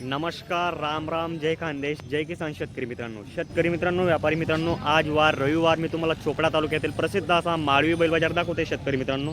नमस्कार राम राम जय खानदेश जय किसान शेतकरी मित्रांनो. शेतकरी मित्रांनो व्यापारी मित्रांनो आज वार रविवार मी तुम्हाला चोपडा तालुक्यातील प्रसिद्ध असा माळवी बैल बाजार दाखवते शेतकरी मित्रांनो.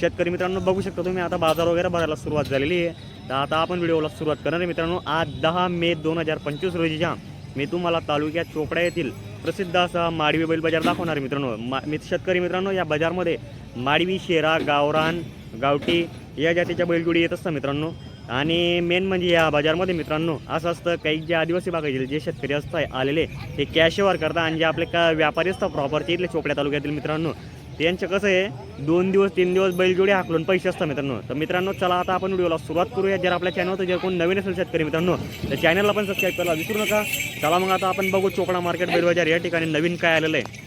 शेतकरी मित्रांनो बघू शकता तुम्ही आता बाजार वगैरे भरायला सुरुवात झालेली आहे. तर आता आपण व्हिडिओला सुरुवात करणार आहे मित्रांनो. आज दहा मे दोन हजार पंचवीस रोजीच्या मी तुम्हाला तालुक्यात चोपडा येथील प्रसिद्ध असा माडवी बैल बाजार दाखवणार मित्रांनो. मा मी शेतकरी मित्रांनो या बाजारमध्ये माडवी शेरा गावरान गावठी या जातीच्या बैलगुडी येत असतात मित्रांनो. आणि मेन म्हणजे या बाजारमध्ये मित्रांनो असं असतं काही जे आदिवासी भागातील जे शेतकरी असतात आलेले ते कॅशवर करतात आणि जे आपले का व्यापारी असतात प्रॉपरचे इथले चोपड्या तालुक्यातील मित्रांनो त्यांचं कसं आहे दोन दिवस तीन दिवस बैलजोडी हाकलून पैसे असतात मित्रांनो. तर मित्रांनो चला आता आपण व्हिडिओला सुरुवात करूया. जर आपल्या चॅनलवर जर कोण नवीन असेल शेतकरी मित्रांनो तर चॅनलला पण सबस्क्राईब करायला विसरू नका. चला मग आता आपण बघू चोपडा मार्केट बैलबाजार या ठिकाणी नवीन काय आलेलं आहे.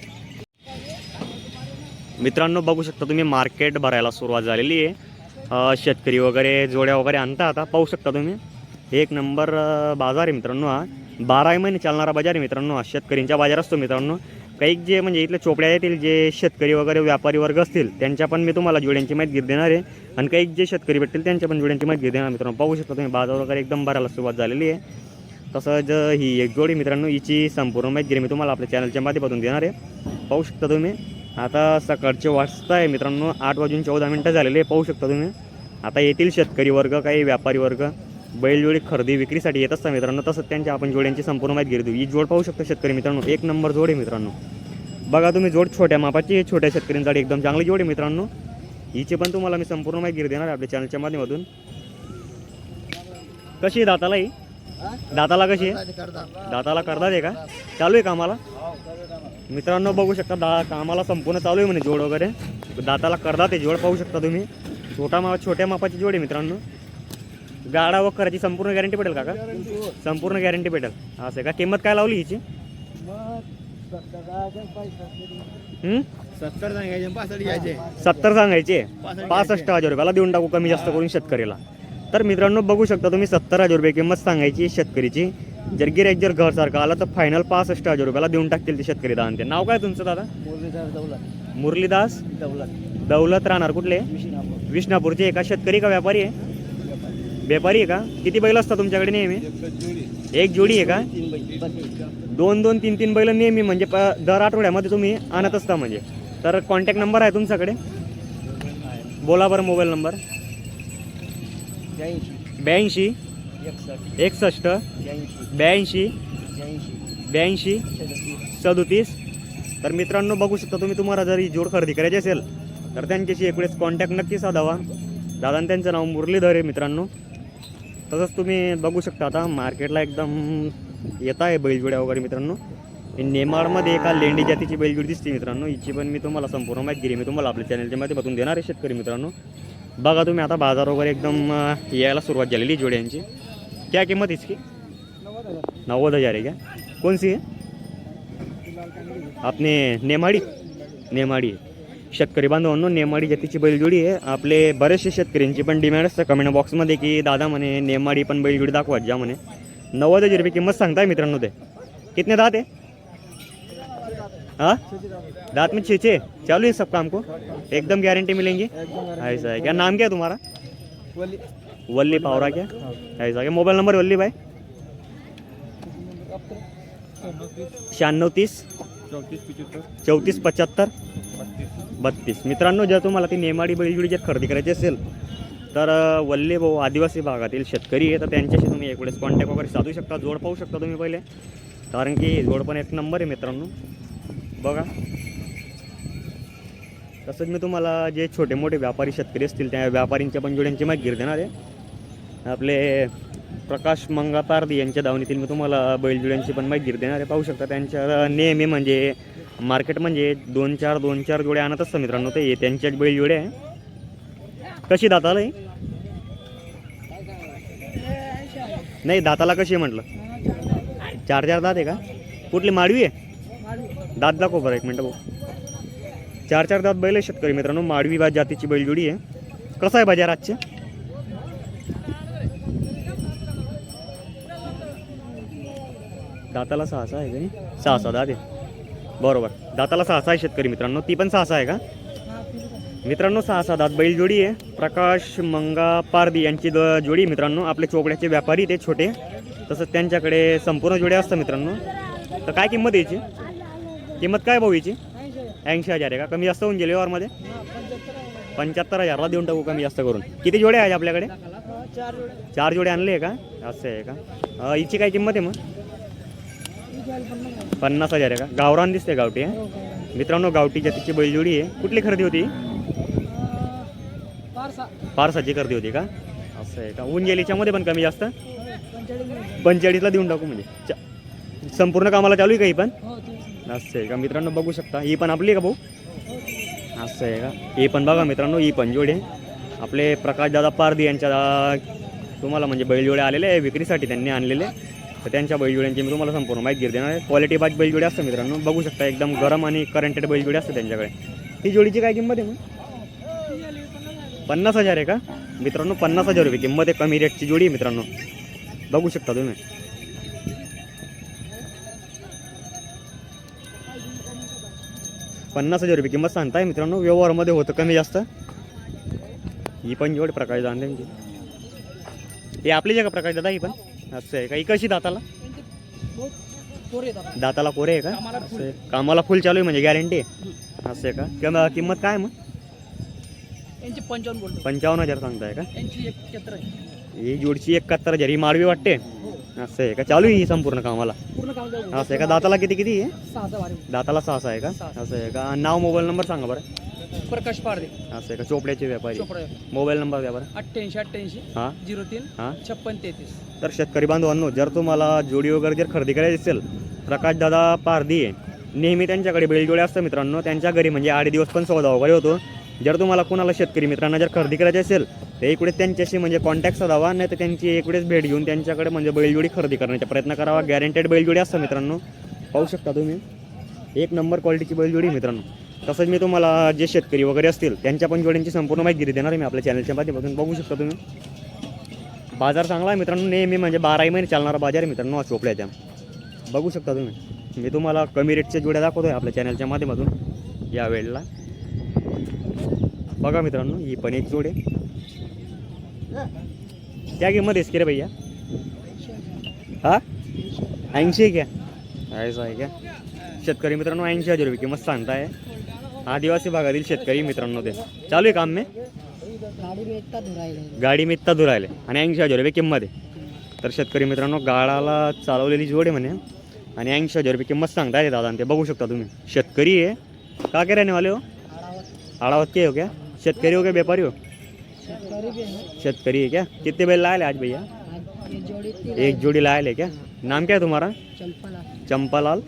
मित्रांनो बघू शकता तुम्ही मार्केट भरायला सुरुवात झालेली आहे. शेतकरी वगैरे जोड्या वगैरे आणता आता. पाहू शकता तुम्ही. एक नंबर बाजार आहे मित्रांनो हा. बाराही महिने चालणारा बाजार आहे मित्रांनो हा. शेतकऱ्यांचा बाजार असतो मित्रांनो. काही जे म्हणजे इथले चोपड्या येतील जे शेतकरी वगैरे व्यापारी वर्ग असतील त्यांच्या पण मी तुम्हाला जोड्यांची माहिती घेत देणार आहे. आणि काही जे शेतकरी भेटतील त्यांच्या पण जोड्यांची माहिती देणार मित्रांनो. पाहू शकता तुम्ही बाजार वगैरे एकदम भरायला सुरुवात झालेली आहे. तसंच ही एक जोडी मित्रांनो हिची संपूर्ण माहिती मी तुम्हाला आपल्या चॅनलच्या माध्यमातून देणार आहे. पाहू शकता तुम्ही. आता सकाळचे वाजता आहे मित्रांनो आठ वाजून चौदा मिनटं झालेले पाहू शकता तुम्ही. आता येथील शेतकरी वर्ग काही व्यापारी वर्ग. बैलजोडी खरेदी विक्रीसाठी येत असतात मित्रांनो तसंच त्यांच्या आपण जोड्यांची संपूर्ण माहिती घेतो ही जोड पाहू शकता शेतकरी मित्रांनो एक नंबर जोड आहे मित्रांनो. बघा तुम्ही जोड छोट्या मापाची छोट्या शेतकऱ्यांसाठी एकदम चांगली जोड आहे मित्रांनो. हिची पण तुम्हाला मी संपूर्ण माहिती देणार आपल्या चॅनलच्या माध्यमातून. कशी आहे दाताला ही? दाताला कशी आहे? दाताला करतात आहे का? चालू आहे कामाला मित्रांनो बघू शकता दा कामाला संपूर्ण चालू आहे म्हणे जोड वगैरे. दाताला करतात आहे जोड पाहू शकता तुम्ही. छोटा मा छोट्या मापाची जोड आहे मित्रांनो. गाडा व करायची संपूर्ण गॅरंटी भेटेल का का संपूर्ण गॅरंटी भेटेल. असं का? किंमत काय लावली हिची? सत्तर सांगायचे सत्तर सांगायचे. पासष्ट हजार रुपयाला देऊन टाकू कमी जास्त करून शेतकऱ्याला तर मित्रांनो बघू शकता तुम्ही सत्तर हजार रुपये किंमत सांगायची शेतकरीची. जर गिऱ्हाईक जर घरसारखं आलं तर फायनल पासष्ट हजार रुपयाला देऊन टाकतील ते शेतकरी दान ते. नाव काय तुमचं दादा? मुरलीधर दौलत. मुरलीदास दौलत. दौलत राहणार कुठले? विष्णापूर. विष्णापूरचे एका शेतकरी का व्यापारी आहे? व्यापारी आहे का? किती बैल असतात तुमच्याकडे नेहमी? एक जोडी. आहे का? तीन बैल. दोन दोन तीन तीन बैल नेहमी म्हणजे प- दर आठवड्यामध्ये तुम्ही आणत असता म्हणजे. तर कॉन्टॅक्ट नंबर आहे तुमच्याकडे? बोला बरं मोबाईल नंबर ब्याऐंशी. ब्याऐंशी. एकसष्ट. ब्याऐंशी. ब्याऐंशी. सदतीस. तर मित्रांनो बघू शकता तुम्ही तुम्हाला जर ही जोड खरेदी करायची असेल तर त्यांच्याशी एक वेळेस कॉन्टॅक्ट नक्की साधावा. दादा त्यांचं नाव मुरलीधर आहे मित्रांनो. तसंच तुम्ही बघू शकता आता मार्केटला एकदम येत आहे बैलजोड्या वगैरे मित्रांनो. नेमाडमध्ये एका लेंडी जातीची बैलजोडी दिसते मित्रांनो. हिची पण मी तुम्हाला संपूर्ण माहिती दिली मी तुम्हाला आपल्या चॅनलच्या माध्यमातून देणार आहे शेतकरी मित्रांनो. बघा तुम्ही आता बाजार वगैरे एकदम यायला सुरुवात झालेली जोड्यांची. क्या किंमत इसकी? नव्वद हजार आहे क्या? कौन सी है? आपने नेमाडी? नेमाडी शेतकरी बांधवांनो नेमाडी जातीची बैलजोडी आहे. आपले बरेचसे शेतकऱ्यांची पण डिमांड असतं. कमेंट बॉक्समध्ये की दादा म्हणे नेमाडी पण बैलजोडी दाखवा ज्या म्हणे. नव्वद हजार रुपये किंमत सांगताय मित्रांनो ते. कितने दात है हाँ? दांत में छे छे चालू है सब काम को? एकदम गारंटी मिलेंगी? ऐसा है क्या? नाम क्या है तुम्हारा? वल्ली पावरा क्या? ऐसा क्या मोबाइल नंबर वल्ली भाई? शहाण्णव तीस। चौतीस पिचोत्तर बत्तीस। मित्रांनो जर तुम्हाला ती नेमाडी बैलजोडी जर खरेदी करायची असेल तर वल्ले भाऊ आदिवासी भागातील शेतकरी आहे तर त्यांच्याशी तुम्ही एक वेळेस कॉन्टॅक्ट वगैरे साधू शकता. जोड पाहू शकता तुम्ही पहिले. कारण की जोड पण एक नंबर आहे मित्रांनो. बघा. तसंच मी तुम्हाला जे छोटे मोठे व्यापारी शेतकरी असतील त्या व्यापारींच्या पण जोड्यांची माहिती देणार आहे. आपले प्रकाश मंगातारदी यांच्या धावणीतील मी तुम्हाला बैलजोड्यांची पण माहिती देणार आहे. पाहू शकता त्यांच्या नेहमी म्हणजे मार्केट म्हणजे दोन चार दोन चार जोड्या आणत असतं मित्रांनो. ते त्यांच्याच बैलजोड्या आहे. कशी दाताला आहे? नाही दाताला कशी आहे म्हटलं? चार चार दात आहे का? कुठली माडवी आहे? दात दाखव बरं एक मिनटं भाऊ चार चार दात बैल आहे शेतकरी मित्रांनो. माडवी बा जातीची बैलजोडी आहे. कसं आहे बाजार आजचे? दाताला सहा सहा आहे का? सहा सहा दात. आहे बरोबर. दाताला सहा सहा आहे शेतकरी मित्रांनो. ती पण सहा सहा आहे का? मित्रांनो सहा सहा दात बैल जोडी आहे. प्रकाश मंगा पारदी यांची द जोडी मित्रांनो. आपले चोपड्याचे व्यापारी ते छोटे. तसंच त्यांच्याकडे संपूर्ण जोडे असतात मित्रांनो. तर काय किंमत आहे याची? किंमत काय भाऊ याची? ऐंशी हजार आहे का? कमी जास्त होऊन गेले व्यवहारमध्ये पंच्याहत्तर हजारला देऊन टाकू कमी जास्त करून. किती जोडे आहेत आपल्याकडे? चार जोडे आणले आहे का? असं आहे का? हिची काय किंमत आहे मग? पन्नास हजार आहे का? गावरान दिसते गावठी आहे मित्रांनो गावठी जातीची बैलजोडी आहे. कुठली खरेदी होती? पारसाची खरेदी होती का? असं आहे का? ऊन गेलीच्यामध्ये पण कमी जास्त? पंचेचाळीसला देऊन टाकू म्हणजे. चा- संपूर्ण कामाला चालू आहे का ही पण? असं आहे का? मित्रांनो बघू शकता. ही पण आपली आहे का भाऊ? असं आहे का? ही पण बघा मित्रांनो ही पण जोडे आपले प्रकाशदादा पारदी यांच्या तुम्हाला म्हणजे बैलजोडे आलेले आहे विक्रीसाठी त्यांनी आणलेले. तर त्यांच्या बैलजोड्यांची मी तुम्हाला संपूर्ण माहिती घेते देणार आहे. क्वालिटी बाज बैलजोडे असतं मित्रांनो. बघू शकता एकदम गरम आणि करंटेड बैलजोडे असतं त्यांच्याकडे. ही जोडीची काय किंमत आहे मग? पन्नास हजार आहे का? मित्रांनो पन्नास हजार रुपये किंमत आहे. कमी रेटची जोडी आहे मित्रांनो. बघू शकता तुम्ही. पन्नास हजार रुपये किंमत सांगताय मित्रांनो. व्यवहारमध्ये होतं कमी जास्त. ही पण जोड प्रकाश दान त्यांची हे आपली जगा प्रकाश दादा ही पण? असं आहे. का ही कशी दाताला? दाताला कोरे आहे का? असं आहे. कामाला फुल चालू आहे म्हणजे गॅरंटी असं आहे का? किंवा किंमत काय मग? यांची पंचावन्न बोलतो. पंचावन्न हजार सांगताय का? यांची एकाहत्तर आहे. ही जोडची एकाहत्तर हजार ही माळवी वाटते? असं आहे का? चालू आहे ही संपूर्ण कामाला? पूर्ण काम जाऊ असं आहे का? दाताला किती किती आहे? सहाचा वारी. दाताला सहा सहा आहे का. असं आहे का? नाव मोबाईल नंबर सांगा बरं. प्रकाश पारदे. असं आहे का? चोपड्याचे व्यापारी. चोपडा मोबाईल नंबर द्या बरं. अठ्ठ्याऐंशी अठ्ठ्याऐंशी हां. झिरो तीन हां. छप्पन तेहतीस. तर शेतकरी बांधवांनो जर तुम्हाला जोडी वगैरे जर खरेदी करायची असेल प्रकाशदादा पारदी आहे. नेहमी त्यांच्याकडे बैलजोडे असतं मित्रांनो. त्यांच्या घरी म्हणजे आठ दिवस पण सौदा वगैरे होतो. जर तुम्हाला कोणाला शेतकरी मित्रांना जर खरेदी करायची असेल तर इकडे त्यांच्याशी म्हणजे कॉन्टॅक्ट साधावा. नाही तर त्यांची इकडेच भेट घेऊन त्यांच्याकडे म्हणजे बैलजोडी खरेदी करण्याचा प्रयत्न करावा. गॅरंटेड बैलजोडी असतं मित्रांनो. पाहू शकता तुम्ही. एक नंबर क्वालिटीची बैलजोडी मित्रांनो. तसंच मी तुम्हाला जे शेतकरी वगैरे असतील त्यांच्या पण जोड्यांची संपूर्ण माहिती देणार आहे मी आपल्या चॅनलच्या माध्यमातून. बघू शकता तुम्ही. बाजार चांगला आहे मित्रांनो नेहमी म्हणजे बाराही महिने चालणारा बाजार आहे मित्रांनो हा चोपड्याच्या बघू शकता तुम्ही. मी तुम्हाला कमी रेटच्या जोड्या आहे आपल्या चॅनलच्या माध्यमातून. या वेळेला. बघा मित्रांनो ही पण एक जोड. आहे त्या किंमत आहेस की रे भैया? हा? ऐंशी आहे ऐसा आहे का? शेतकरी मित्रांनो ऐंशी हजार रुपये किंमत सांगताय. आदिवासी भागातील शेतकरी मित्रांनो ते. चालू आहे काम मे? गाडी मी इत्ता दूर आणि ऐंशी हजार रुपये किंमत आहे. तर शेतकरी मित्रांनो गाळाला चालवलेली जोड आहे म्हणे. आणि ऐंशी हजार रुपये किंमत सांगता येते दादा आणि ते बघू शकता तुम्ही. शेतकरी आहे. का के रहने वाले हो? आड़ावत के हो क्या? शेतकरी हो क्या व्यापारी हो? शेतकरी आहे है क्या? कितने बैल लाए आज भैया? एक जोड़ी लाए ले क्या? नाम क्या है तुम्हारा चंपालाल.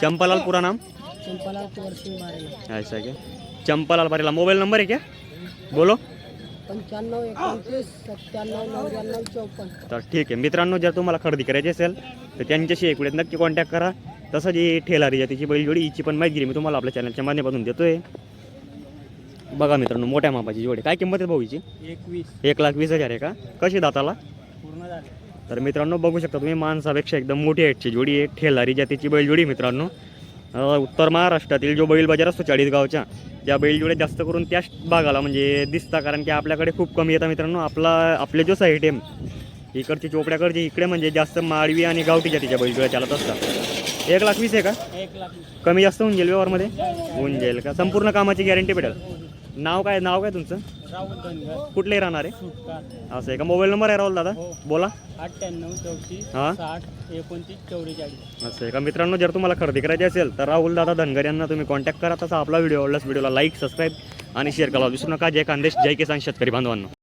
चंपालाल पूरा नाम? चंपला कुंवर सिंह बारेला ऐसा क्या? चंपालाल परेला. मोबाइल नंबर है क्या? बोलो. पंच्याण्णव एकोणतीस सत्त्याण्णव नव्याण्णव चौपन्न. तर ठीक आहे. मित्रांनो जर तुम्हाला खरेदी करायची असेल तर त्यांच्याशी एक वेळेस नक्की कॉन्टॅक्ट करा. तसंच ही ठेलारी जातीची बैलजोडी हिची पण माहिती मी तुम्हाला आपल्या चॅनलच्या माध्यमातून देतोय. बघा मित्रांनो मोठ्या मापाची जोडी. काय किंमत आहे भाऊ हिची? एकवीस. एक लाख वीस हजार आहे का? कशी दाताला? पूर्ण झाले. तर मित्रांनो बघू शकता तुम्ही माणसापेक्षा एकदम मोठी हाईटची जोडी आहे. ठेलारी जातीची बैलजोडी आहे मित्रांनो. उत्तर महाराष्ट्रातील जो बैल बाजार असतो चाळीसगावच्या त्या बैलजोड्या जास्त करून त्याच भागाला म्हणजे दिसता. कारण की आपल्याकडे खूप कमी येतात मित्रांनो. आपला आपले जो साईट आहे इकडची चोपड्याकडची इकडे म्हणजे जास्त माळवी आणि गावठी जातीच्या बैलजोड्या चालत असतात. एक लाख वीस आहे का? कमी जास्त होऊन जाईल व्यवहारमध्ये? होऊन जाईल का? संपूर्ण कामाची गॅरंटी भेटेल. नाव काय नाव काय तुमचं? राहुल धनगर कुठले राहणार आहे? सुटका असं आहे का? मोबाईल नंबर आहे राहुल दादा? हो. बोला. अठ्ठ्याण्णव चौतीस हां. साठ एकोणतीस चौवेचाळीस. असं आहे का? मित्रांनो जर तुम्हाला खरेदी करायची असेल तर राहुल दादा धनगर यांना तुम्ही कॉन्टॅक्ट करा. तसा आपला व्हिडिओ आवडल्यास व्हिडिओला लाईक सबस्क्राईब आणि शेअर करा. विसरू नका. जय खानदेश जय किसान शेतकरी बांधवांनो.